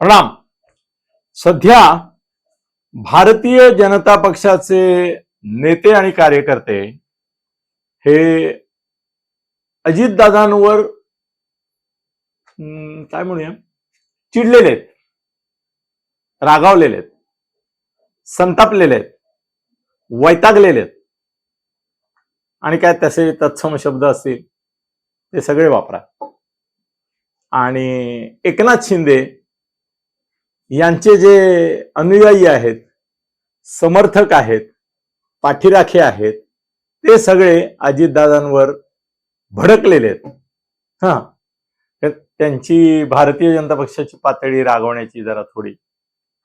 प्रणाम. सध्या भारतीय जनता पक्षाचे नेते आणि कार्यकर्ते हे अजितदादांवर काय म्हणूया चिडलेले आहेत रागावलेले आहेत संतापलेले आहेत वैतागलेले आहेत. आणि काय तसे तत्सम शब्द असतील ते सगळे वापरा. आणि एकनाथ शिंदे यांचे जे अनुयायी आहेत समर्थक आहेत पाठीराखे आहेत ते सगळे अजितदादांवर भडकलेले आहेत. हा. तर त्यांची भारतीय जनता पक्षाची पातळी रागवण्याची जरा थोडी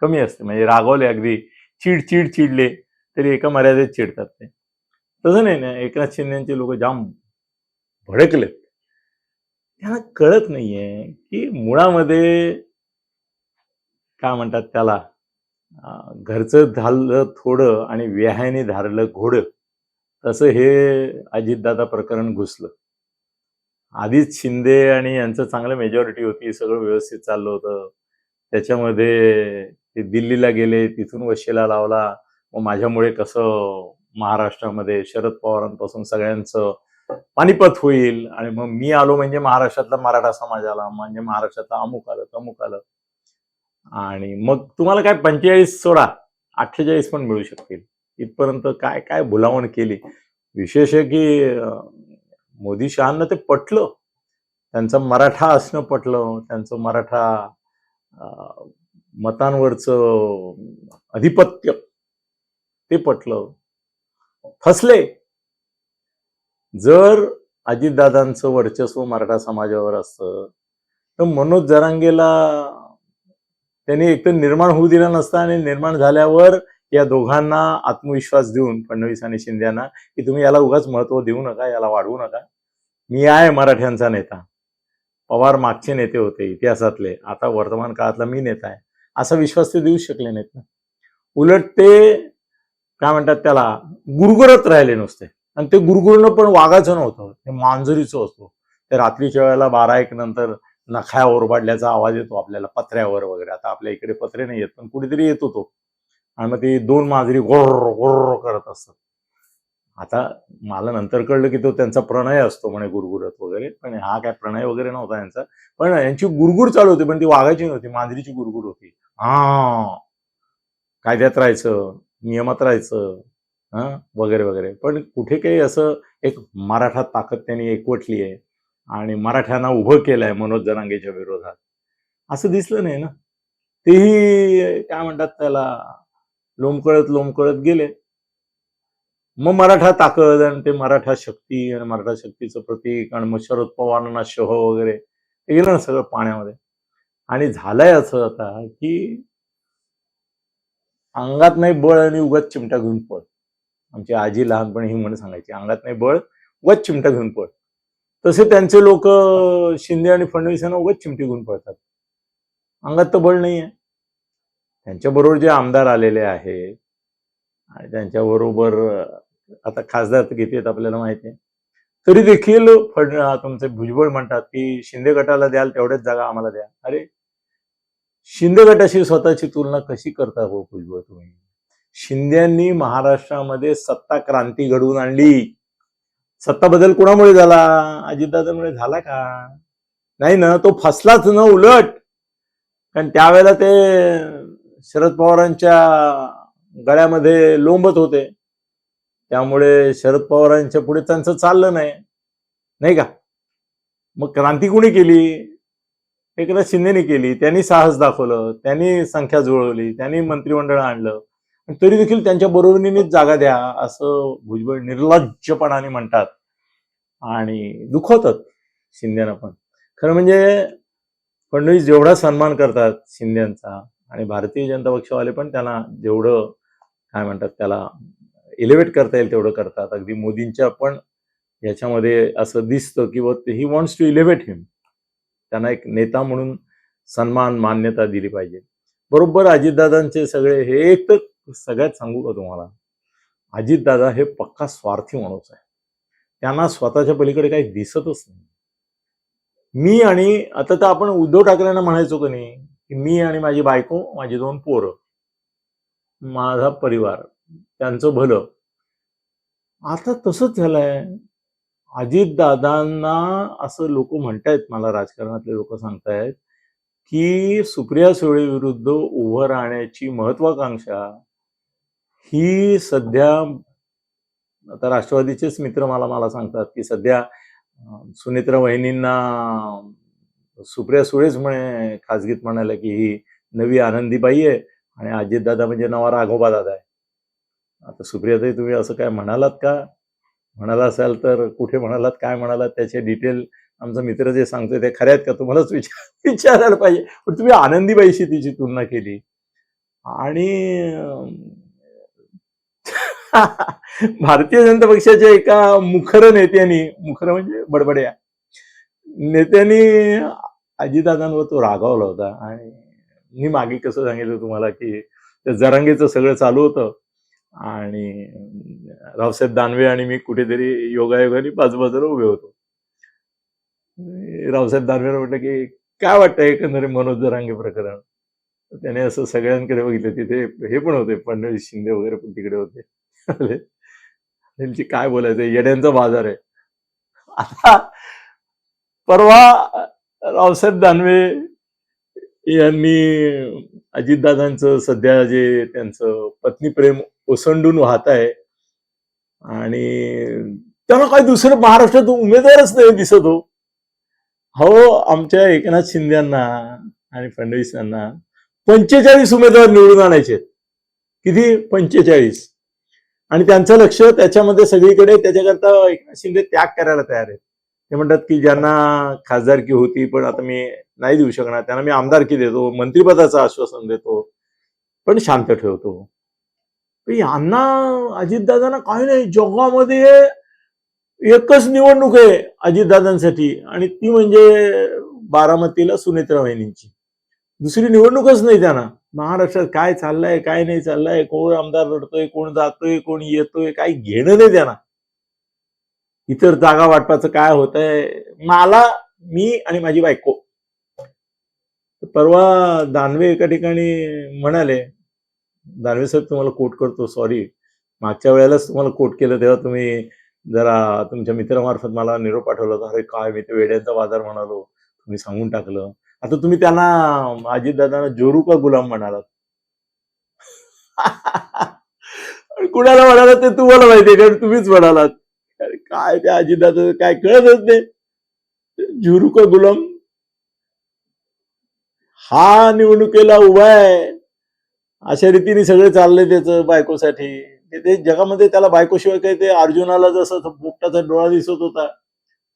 कमी असते. म्हणजे रागवले अगदी चिड चिड चिडले तरी एका मर्यादेत चिडतात ते. तसं नाही ना एकनाथ शिंदेचे लोक जाम भडकलेत. त्यांना कळत नाहीये की मुळामध्ये काय म्हणतात त्याला? घरचं झालं थोडं आणि व्याहाने धारलं घोडं. तसं हे अजितदादा प्रकरण घुसलं. आधीच शिंदे आणि यांचं चांगलं मेजॉरिटी होती सगळं व्यवस्थित चाललं होतं. त्याच्यामध्ये ते दिल्लीला गेले तिथून वशिला लावला. मग माझ्यामुळे कसं महाराष्ट्रामध्ये शरद पवारांपासून सगळ्यांचं पानिपत होईल आणि मग मी आलो म्हणजे महाराष्ट्रातला मराठा समाज आला म्हणजे महाराष्ट्रातला अमुक आलं तमुक आलं. आणि मग तुम्हाला काय पंचेचाळीस सोडा अठ्ठेचाळीस पण मिळू शकतील. इथपर्यंत काय काय भुलावण केली. विशेष आहे की मोदी शहांना ते पटलं. त्यांचं मराठा असणं पटलं. त्यांचं मराठा मतांवरचं अधिपत्य ते पटलं. फसले. जर अजितदादांचं वर्चस्व मराठा समाजावर असतं तर मनोज जरांगेला त्यांनी एकतर निर्माण होऊ दिला नसता आणि निर्माण झाल्यावर या दोघांना आत्मविश्वास देऊन फडणवीस आणि शिंद्यांना की तुम्ही याला उगाच महत्त्व देऊ नका याला वाढवू नका. मी आहे मराठ्यांचा नेता. पवार मागचे नेते होते इतिहासातले. आता वर्तमान काळातला मी नेता आहे. असा विश्वास ते देऊ शकले नाहीत ना. उलट ते काय म्हणतात त्याला गुरगुरत राहिले नुसते. आणि ते गुरगुरणं पण वागाचं नव्हतं. ते मांजरीचं असतो. ते रात्रीच्या वेळेला बारा एक नंतर नख्या ओरबाडल्याचा आवाज येतो आपल्याला पत्र्यावर वगैरे. आता आपल्या इकडे पत्रे नाही येत पण कुठेतरी येतो तो. आणि मग ती दोन मांजरी गोर गोर करत असतात. आता मला नंतर कळलं की तो त्यांचा प्रणय असतो म्हणे गुरगुरत वगैरे पण हा काय प्रणय वगैरे नव्हता यांचा. पण यांची गुरगुर चालू होती पण ती वाघाची नव्हती मांजरीची गुरगुर होती. हा. कायद्यात राहायचं नियमात राहायचं हा वगैरे वगैरे. पण कुठे काही असं एक मराठा ताकद त्यांनी एकवटली आहे. आणि मराठ्यांना उभं केलंय मनोज जनांगेच्या विरोधात. असं दिसलं नाही ना? तेही काय म्हणतात त्याला लोंबकळत लोंबकळत गेले. मग मराठा ताकद आणि ते मराठा शक्ती आणि मराठा शक्तीचं प्रतीक आणि मग शरद पवारांना शह वगैरे ते गेलं ना सगळं पाण्यामध्ये. आणि झालंय असं आता की अंगात नाही बळ आणि उगाच चिमटा घेऊन पळ. आमची आजी लहानपणी ही म्हण सांगायची अंगात नाही बळ उगाच चिमटा घेऊन पळ. तसे त्यांचे लोक शिंदे आणि फडणवीस यांना उगाच चिमटी घेऊन पळतात. अंगात तर बळ नाही आहे त्यांच्याबरोबर जे आमदार आलेले आहेत आणि त्यांच्याबरोबर आता खासदार तर किती आहेत आपल्याला माहिती आहे. तरी देखील फड तुमचे भुजबळ म्हणतात की शिंदे गटाला द्याल तेवढ्याच जागा आम्हाला द्या. अरे शिंदे गटाशी स्वतःची तुलना कशी करता हो भुजबळ तुम्ही? शिंद्यांनी महाराष्ट्रामध्ये सत्ता क्रांती घडवून आणली. सत्ता बदल कोणामुळे झाला? अजितदादांमुळे झाला का? नाही ना तो फसलाच ना उलट. कारण त्यावेळेला ते शरद पवारांच्या गळ्यामध्ये लोंबत होते. त्यामुळे शरद पवारांच्या पुढे त्यांचं चाललं नाही. नाही का? मग क्रांती कोणी केली? एकनाथ शिंदेने केली. त्यांनी साहस दाखवलं. त्यांनी संख्या जुळवली. त्यांनी मंत्रिमंडळ आणलं. तरी देखील त्यांच्या बरोबरीनेच जागा द्या असं भुजबळ निर्लज्जपणाने म्हणतात. आणि दुखवतात शिंद्यांना पण. खरं म्हणजे फडणवीस जेवढा सन्मान करतात शिंद्यांचा आणि भारतीय जनता पक्षवाले पण त्यांना जेवढं काय म्हणतात त्याला एलिव्हेट करता येईल तेवढं करतात. अगदी मोदींच्या पण याच्यामध्ये असं दिसतं की ही वॉन्ट्स टू इलिव्हेट हिम त्यांना एक नेता म्हणून सन्मान मान्यता दिली पाहिजे. बरोबर अजितदादांचे सगळे हे एक तर सगळ्यात सांगू का तुम्हाला? अजितदादा हे पक्का स्वार्थी माणूस आहे. त्यांना स्वतःच्या पलीकडे काही दिसतच नाही. मी आणि आता तर आपण उद्धव ठाकरेंना म्हणायचो का नाही की मी आणि माझी बायको माझी दोन पोरं माझा परिवार त्यांचं भलं. आता तसंच झालंय. अजितदादांना असं लोक म्हणतायत मला राजकारणातले लोक सांगतायत की सुप्रिया सुळे विरुद्ध उभं राहण्याची महत्वाकांक्षा ही सध्या आता राष्ट्रवादीचेच मित्र मला मला सांगतात की सध्या सुनेत्रा वहिनींना सुप्रिया सुळेच म्हणे खाजगीत म्हणाल्या की ही नवी आनंदीबाई आहे आणि अजितदादा म्हणजे नवा राघोबा दादा आहे. आता सुप्रियाताई तुम्ही असं काय म्हणालात का? म्हणाला असाल तर कुठे म्हणालात काय म्हणालात त्याचे डिटेल आमचा मित्र जे सांगतोय ते खरे आहेत का? तुम्हालाच विचार विचारायला पाहिजे. पण तुम्ही आनंदीबाईशी तिची तुलना केली. आणि भारतीय जनता पक्षाच्या एका मुखर नेत्यांनी मुखर म्हणजे बडबड्या नेत्यांनी अजितदादांवर तो रागावला होता. आणि मी मागे कसं सांगितलं तुम्हाला की त्या जरांगेचं सगळं चालू होतं. आणि रावसाहेब दानवे आणि मी कुठेतरी योगायोगाने बाजूबाजूला उभे होतो. रावसाहेब दानवेला म्हटलं की काय वाटतं एकंदरीत मनोज जरांगे प्रकरण? त्याने असं सगळ्यांकडे बघितलं. तिथे हे पण होते फडणवीस शिंदे वगैरे पण तिकडे होते. त्यांची म्हणजे काय बोलायचं? येड्यांचा बाजार आहे. आता परवा रावसाहेब दानवे यांनी अजितदादांचं सध्या जे त्यांचं पत्नीप्रेम ओसंडून वाहत आहे आणि त्यांना काही दुसरं महाराष्ट्रात उमेदवारच नाही दिसत हो. हो आमच्या एकनाथ शिंद्यांना आणि फडणवीस यांना पंचेचाळीस उमेदवार निवडून आणायचे किती? पंचेचाळीस. आणि त्यांचं लक्ष त्याच्यामध्ये सगळीकडे त्याच्याकरता एकनाथ शिंदे त्याग करायला तयार आहेत. ते म्हणतात की ज्यांना खासदारकी होती पण आता मी नाही देऊ शकणार त्यांना मी आमदारकी देतो मंत्रिपदाचं आश्वासन देतो पण शांत ठेवतो. यांना अजितदादांना काही नाही जगामध्ये एकच निवडणूक आहे अजितदादांसाठी आणि ती म्हणजे बारामतीला सुनेत्रा वहिनींची. दुसरी निवडणूकच नाही त्यांना. महाराष्ट्रात काय चाललंय काय नाही चाललंय कोण आमदार लढतोय कोण जातोय कोण येतोय काही घेणं नाही त्यांना इतर जागा वाटपाचं काय होतंय मला मी आणि माझी बायको. परवा दानवे एका ठिकाणी म्हणाले दानवे साहेब तुम्हाला कोट करतो सॉरी मागच्या वेळेलाच तुम्हाला कोट केलं तेव्हा तुम्ही जरा तुमच्या मित्रामार्फत मला निरोप पाठवला होता. अरे काय मी ते वेड्यांचा बाजार म्हणालो तुम्ही सांगून टाकलं. आता तुम्ही त्यांना अजितदादांना जोरू का गुलाम म्हणालात? कुणाला म्हणाला ते? तुम्हाला माहितीये कारण तुम्हीच म्हणालात. काय त्या अजितदादा काय कळतच नाही. झुरू का गुलाम? हा निवडणुकीला उभा आहे. अशा रीतीने सगळे चाललंय त्याचं बायकोसाठी. ते- ते जगामध्ये त्याला बायकोशिवाय काही ते अर्जुनाला जसं तो पोपटाचा डोळा दिसत होता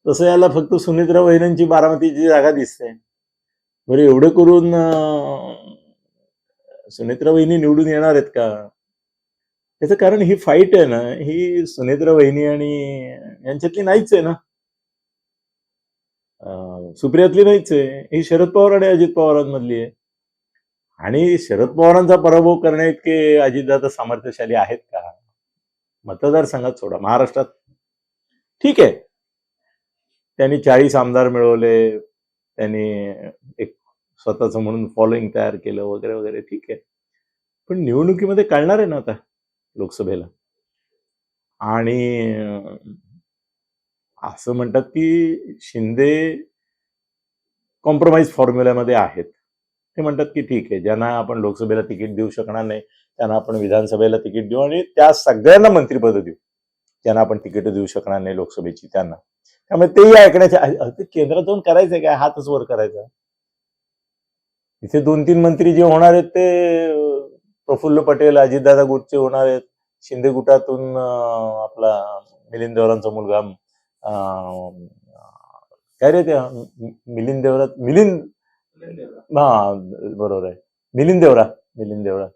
तसं याला फक्त सुनित्रा वहिनींची बारामतीची जागा दिसते. बरं एवढं करून अं, सुनेत्रा वहिनी निवडून येणार आहेत का? त्याचं कारण ही फाईट आहे ना ही सुनेत्रा वहिनी आणि यांच्यातली नाहीच आहे ना. सुप्रियातली नाहीच आहे. ही शरद पवार आणि अजित पवारांमधली आहे. आणि शरद पवारांचा पराभव करण्या इतके अजितदादा सामर्थ्यशाली आहेत का? मतदारसंघात सोडा. महाराष्ट्रात. ठीक आहे. त्यांनी चाळीस आमदार मिळवले. त्यांनी एक स्वतःचं म्हणून फॉलोईंग तयार केलं वगैरे वगैरे. ठीक आहे. पण निवडणुकीमध्ये कळणार आहे ना आता लोकसभेला? आणि असं म्हणतात की शिंदे कॉम्प्रोमाइज फॉर्म्युल्यामध्ये आहेत. ते म्हणतात की ठीक आहे ज्यांना आपण लोकसभेला तिकीट देऊ शकणार नाही त्यांना आपण विधानसभेला तिकीट देऊ आणि त्या सगळ्यांना मंत्रिपद देऊ. ज्यांना आपण तिकीट देऊ शकणार नाही लोकसभेची त्यांना. त्यामुळे तेही ऐकण्याचे केंद्रातून ते करायचंय काय? हातच वर करायचा. इथे दोन तीन मंत्री जे होणार आहेत ते प्रफुल्ल पटेल अजितदादा गुटचे होणार आहेत. शिंदे गुटातून आपला मिलिंद देवरांचा मुलगा काय रे त्या मिलिंद देवरात मिलिंद हा बरोबर आहे. मिलिंद देवरा मिलिंद देवरा.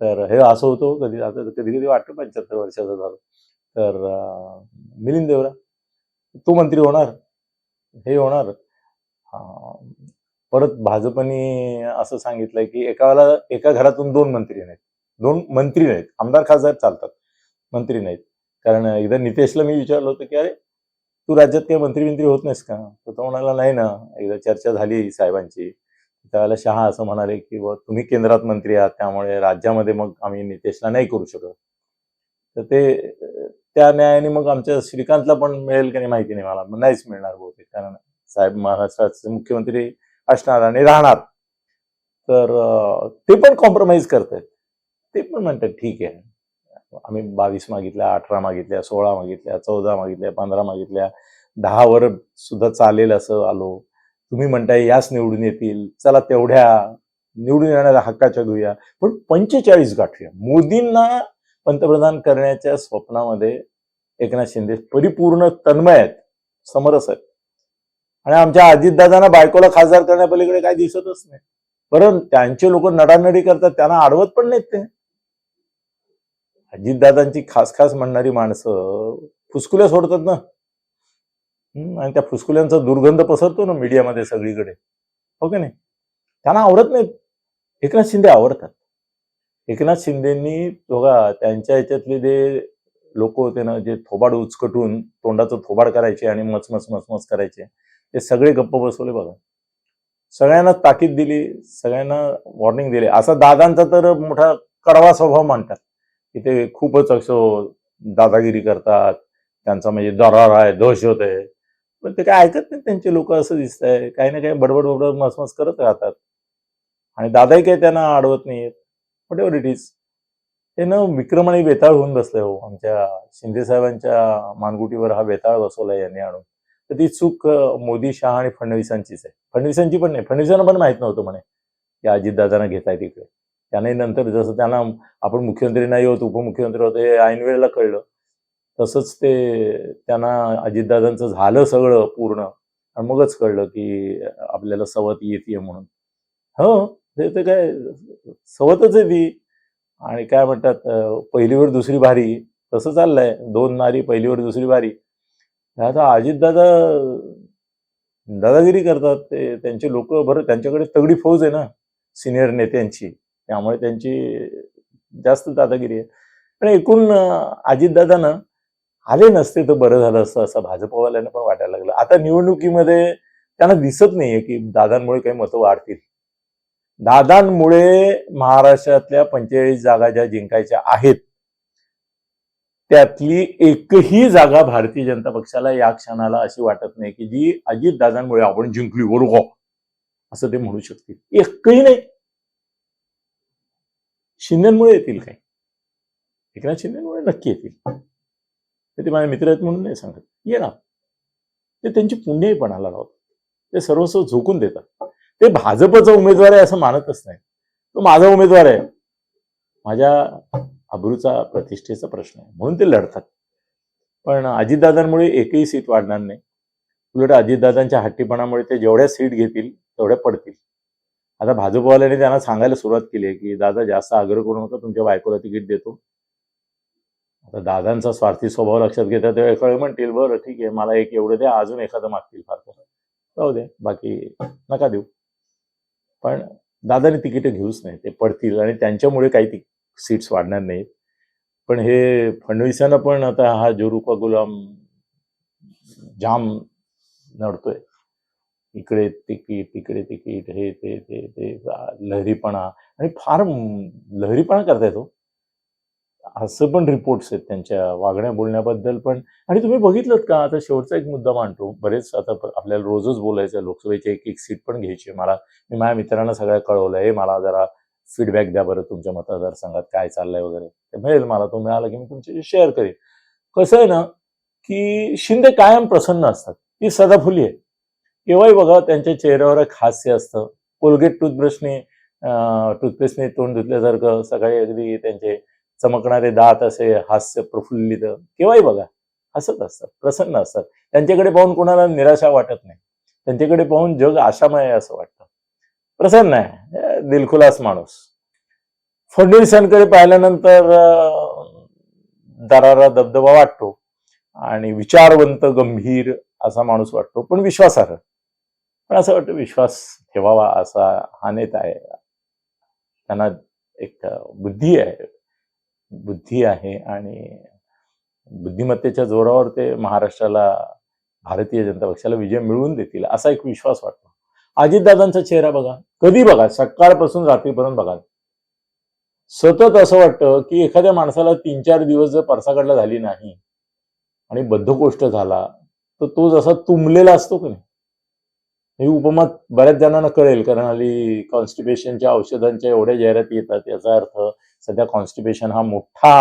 तर हे असं होतं कधी आता कधी कधी वाटतं पंच्याहत्तर वर्षाचा झालं. तर मिलिंद देवरा. तो मंत्री होणार हे होणार. परत भाजपने असं सांगितलंय की एका वेळेला एका घरातून दोन मंत्री नाहीत. दोन मंत्री नाहीत. आमदार खासदार चालतात. मंत्री नाहीत. कारण एकदा नितेशला मी विचारलं होतं की अरे तू राज्यात काही मंत्री मंत्री होत नाहीस का? तर तो म्हणाला नाही ना. एकदा चर्चा झाली साहेबांची. त्यावेळेला शहा असं म्हणाले की तुम्ही केंद्रात मंत्री आहात. त्यामुळे राज्यामध्ये मग आम्ही नितेशला नाही करू शकत. तर ते त्या न्यायाने मग आमच्या श्रीकांतला पण मिळेल की नाही माहिती नाही मला. नाहीच मिळणार बहुतेक कारण साहेब महाराष्ट्राचे मुख्यमंत्री असणार आणि राहणार. तर ते पण कॉम्प्रोमाइज करतायत. ते पण म्हणतात ठीक आहे. आम्ही बावीस मागितल्या अठरा मागितल्या सोळा मागितल्या चौदा मागितल्या पंधरा मागितल्या. दहावर सुद्धा चालेल असं आलो. तुम्ही म्हणताय याच निवडून येतील. चला तेवढ्या निवडून येणाऱ्या हक्काच्या घेऊया. पण पंचेचाळीस गाठूया. मोदींना पंतप्रधान करण्याच्या स्वप्नामध्ये एकनाथ शिंदे परिपूर्ण तन्मय आहेत. समरस आहेत. आणि आमच्या अजितदादांना बायकोला खासदार करण्यापलीकडे काही दिसतच नाही. बरं त्यांचे लोक नडानडी करतात त्यांना आडवत पण नाहीत ते. अजितदादांची खास खास म्हणणारी माणसं फुसकुल्या सोडतात ना. आणि त्या फुसकुल्यांचा दुर्गंध पसरतो ना मीडियामध्ये सगळीकडे. हो की नाही? त्यांना आवडत नाहीत. एकनाथ शिंदे आवडतात. एकनाथ शिंदेनी बघा त्यांच्या ह्याच्यातले जे लोक होते ना जे थोबाड उचकटून तोंडाचं थोबाड करायचे आणि मचमच मचमच करायचे ते सगळे गप्प बसवले बघा. सगळ्यांना ताकीद दिली सगळ्यांना वॉर्निंग दिली. असा दादांचा तर मोठा कडवा स्वभाव मानतात. की ते खूपच असं दादागिरी करतात. त्यांचा म्हणजे दरार आहे दहशत आहे. पण ते काय ऐकत नाही त्यांचे लोक असं दिसत आहे काही ना काही बडबड बडबड मसमस करत राहतात. आणि दादाही काही त्यांना अडवत नाहीयेत. वॉट एव्हर इट इज ते न विक्रम आणि बेताळ होऊन बसले हो. आमच्या शिंदे साहेबांच्या मानगुटीवर हा बेताळ बसवलाय यांनी आणून. तर ती चूक मोदी शहा आणि फडणवीसांचीच आहे. फडणवीसांची पण नाही. फडणवीसांना पण माहीत नव्हतं म्हणे. की अजितदादांना घेताय तिकडे त्यानंही नंतर जसं त्यांना आपण मुख्यमंत्री नाही होत उपमुख्यमंत्री होतो हे ऐन वेळेला कळलं. तसंच ते त्यांना अजितदादांचं झालं सगळं पूर्ण. आणि मगच कळलं की आपल्याला सवत येते म्हणून. हो? म्हणजे ते तर काय सवतच आहे ती. आणि काय म्हणतात पहिलीवर दुसरी भारी तसं चाललंय. दोन नारी पहिलीवर दुसरी भारी. आता अजितदादा दादागिरी करतात ते. त्यांचे लोक बरं त्यांच्याकडे तगडी फौज आहे ना सिनियर नेत्यांची. त्यामुळे त्यांची जास्त दादागिरी आहे. पण एकूण अं, अजितदादानं आले नसते तर बरं झालं असतं असं भाजपवाल्यांना पण वाटायला लागलं. आता निवडणुकीमध्ये त्यांना दिसत नाहीये की दादांमुळे काही मतं वाढतील. दादांमुळे महाराष्ट्रातल्या पंचेचाळीस जागा ज्या जिंकायच्या आहेत त्यातली एकही जागा भारतीय जनता पक्षाला या क्षणाला अशी वाटत नाही की जी अजित दादांमुळे आपण जिंकली बरोबर? असं ते म्हणू शकतील. एकही नाही. शिंदेमुळे येतील काही. एकनाथ शिंदेमुळे नक्की येतील. ते ते माझे मित्र आहेत म्हणून नाही सांगत. येणार. ते त्यांची पुण्यही पणाला लावतात. ते सर्वस्व झोकून देतात. ते भाजपचा उमेदवार आहे असं मानतच नाही. तो माझा उमेदवार आहे. माझ्या अब्रूचा प्रतिष्ठेचा प्रश्न आहे. म्हणून ते लढतात. पण अजितदादांमुळे एकही सीट वाढणार नाही. उलट अजितदादांच्या हट्टीपणामुळे ते जेवढ्या सीट घेतील तेवढ्या पडतील. आता भाजपवाल्याने त्यांना सांगायला सुरुवात केली आहे की दादा जास्त आग्रह करू नका तुमच्या बायकोला तिकीट देतो. आता दादांचा स्वार्थी स्वभाव लक्षात घेता तेव्हा एका म्हणतील बरं ठीक आहे मला एक एवढं द्या अजून एखादं मागतील फार तर. राहू दे बाकी नका देऊ. पण दादाने तिकीट घेऊच नाही. ते पडतील आणि त्यांच्यामुळे काही ती सीट्स वाढणार नाहीत. पण हे फडणवीसांना पण आता हा जोरुपा गुलाम जाम नडतोय. इकडे तिकीट तिकडे तिकीट हे ते ते ते लहरीपणा आणि फार लहरीपणा करता येतो हो. असं पण रिपोर्ट्स आहेत त्यांच्या वागण्या बोलण्याबद्दल पण. आणि तुम्ही बघितलं का? आता शेवटचा एक मुद्दा मांडतो. बरेच आता आपल्याला रोजच बोलायचं लोकसभेची एक एक सीट पण घ्यायची मला मी माझ्या मित्रांना सगळ्या कळवलं हे मला जरा फीडबॅक द्या बरं तुमच्या मतदारसंघात काय चाललंय वगैरे. ते मिळेल मला. तो मिळाला की मी तुमच्याशी शेअर करेन. कसं आहे ना की शिंदे कायम प्रसन्न असतात. ती सदाफुली आहे. केव्हाही बघा त्यांच्या चेहऱ्यावर एक हास्य असतं. कोलगेट टूथब्रशने टूथपेस्टने तोंड धुतल्यासारखं सकाळी अगदी त्यांचे चमकणारे दात असे हास्य प्रफुल्लित केव्हाही बघा हसत असतात प्रसन्न असतात. त्यांच्याकडे पाहून कोणाला निराशा वाटत नाही. त्यांच्याकडे पाहून जग आशामय आहे असं वाटतं. प्रसन्न आहे दिलखुलास माणूस. फडणवीसांकडे पाहिल्यानंतर अं, दरारा दबदबा वाटतो आणि विचारवंत गंभीर असा माणूस वाटतो पण विश्वासार्ह. पण असं वाटतं विश्वास ठेवावा असा हा नेता आहे. त्यांना एक बुद्धी आहे बुद्धी आहे आणि बुद्धिमत्तेच्या जोरावर ते महाराष्ट्राला भारतीय जनता पक्षाला विजय मिळवून देतील असा एक विश्वास वाटतो. अजितदादांचा चेहरा बघा. कधी बघा? सकाळपासून रात्रीपर्यंत बघा. सतत असं वाटतं की एखाद्या माणसाला तीन चार दिवस जर परसाकडला झाली नाही आणि बद्धकोष्ठ झाला तर तो जसा तुंबलेला असतो की नाही? ही उपमा बऱ्याच जणांना कळेल. कारण हल्ली कॉन्स्टिपेशनच्या औषधांच्या एवढ्या जाहिराती येतात याचा अर्थ सध्या कॉन्स्टिपेशन हा मोठा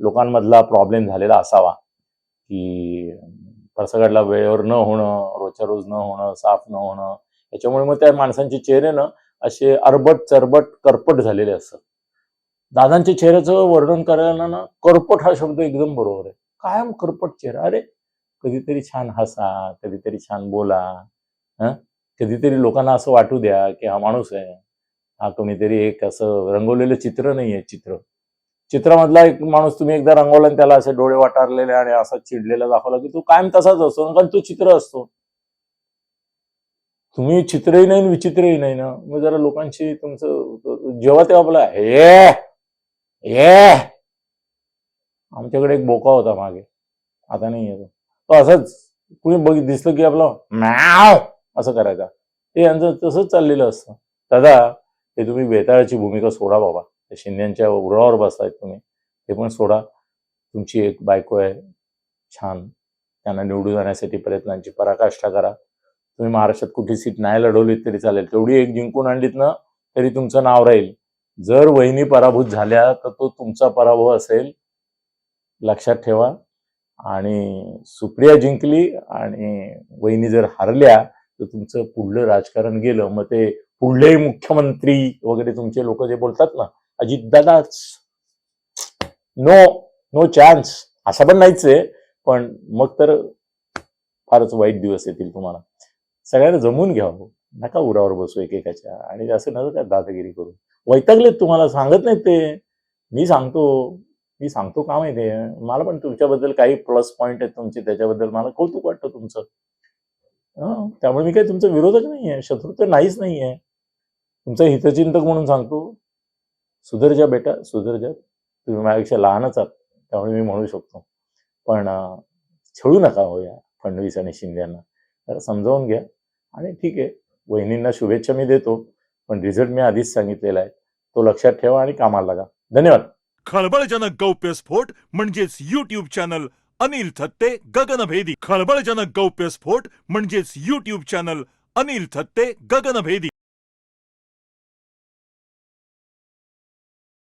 लोकांमधला प्रॉब्लेम झालेला असावा. की परसगडला वेळेवर न होणं रोजच्या रोज न होणं साफ न होणं याच्यामुळे मग त्या माणसांचे चेहरे ना असे अरबट चरबट करपट झालेले असतात. दादांच्या चेहऱ्याचं वर्णन करायला ना करपट हा शब्द एकदम बरोबर आहे. कायम करपट चेहरा. अरे कधीतरी छान हसा कधीतरी छान बोला हं? कधीतरी लोकांना असं वाटू द्या की हा माणूस आहे. कोणीतरी एक असं रंगवलेलं चित्र नाहीये चित्र. चित्रामधला एक माणूस तुम्ही एकदा रंगवला आणि त्याला असे डोळे वाटारलेले आणि असा चिडलेला दाखवला की तो कायम तसाच असतो कारण तो चित्र असतो. तुम्ही चित्रही नाही विचित्रही नाही ना. मग जरा लोकांशी तुमचं जेव्हा तेव्हा आपला हे ये आमच्याकडे एक बोका होता मागे. आता नाही येतो. तो असंच कुणी बघ दिसलं की आपलं मॅव असं करायचा. ते यांचं तसंच चाललेलं असतं. दादा ते तुम्ही बेताळाची भूमिका सोडा बाबा. त्या शिंद्यांच्या उरावर बसतायत तुम्ही. ते पण सोडा. तुमची एक बायको आहे. छान. त्यांना निवडून जाण्यासाठी प्रयत्नांची पराकाष्ठा करा. तुम्ही महाराष्ट्रात कुठली सीट नाही लढवलीत तरी चालेल. तेवढी एक जिंकून आणलीत ना तरी तुमचं नाव राहील. जर वहिनी पराभूत झाल्या तर तो तुमचा पराभव असेल. लक्षात ठेवा. आणि सुप्रिया जिंकली आणि वहिनी जर हारल्या तर तुमचं पुढलं राजकारण गेलं. मग ते पुढले मुख्यमंत्री वगैरे तुमचे लोक जे बोलतात ना अजितदादाच. नो नो चान्स असा पण नाहीच आहे पण मग तर फारच वाईट दिवस येतील तुम्हाला. सगळ्यांना जमून घ्या हो. नका उरावर बसू एकेकाच्या. आणि असं नका का दादागिरी करू. वैतागलेत तुम्हाला सांगत नाहीत ते. मी सांगतो मी सांगतो का माहिती आहे मला पण तुमच्याबद्दल काही प्लस पॉईंट आहेत तुमचे त्याच्याबद्दल मला कौतुक वाटतं तुमचं. त्यामुळे मी काही तुमचा विरोधक नाही आहे शत्रू तर नाहीच नाही आहे तुमचा हितचिंतक म्हणून सांगतो सुधर जा बेटा सुधर जा. तुम्ही माझ्यापेक्षा लहानच आहात त्यामुळे मी म्हणू शकतो. पण छळू नका हो या फडणवीस आणि शिंदेना. तर समजावून घ्या. आणि ठीक आहे वहिनींना शुभेच्छा मी देतो पण रिझल्ट मी आधीच सांगितलेला आहे. तो लक्षात ठेवा आणि कामाला लागा. धन्यवाद. खळबळजनक गौप्यस्फोट म्हणजेच युट्यूब चॅनल अनिल थत्ते गगनभेदी. खळबळजनक गौप्यस्फोट म्हणजेच युट्यूब चॅनल अनिल थत्ते गगनभेदी.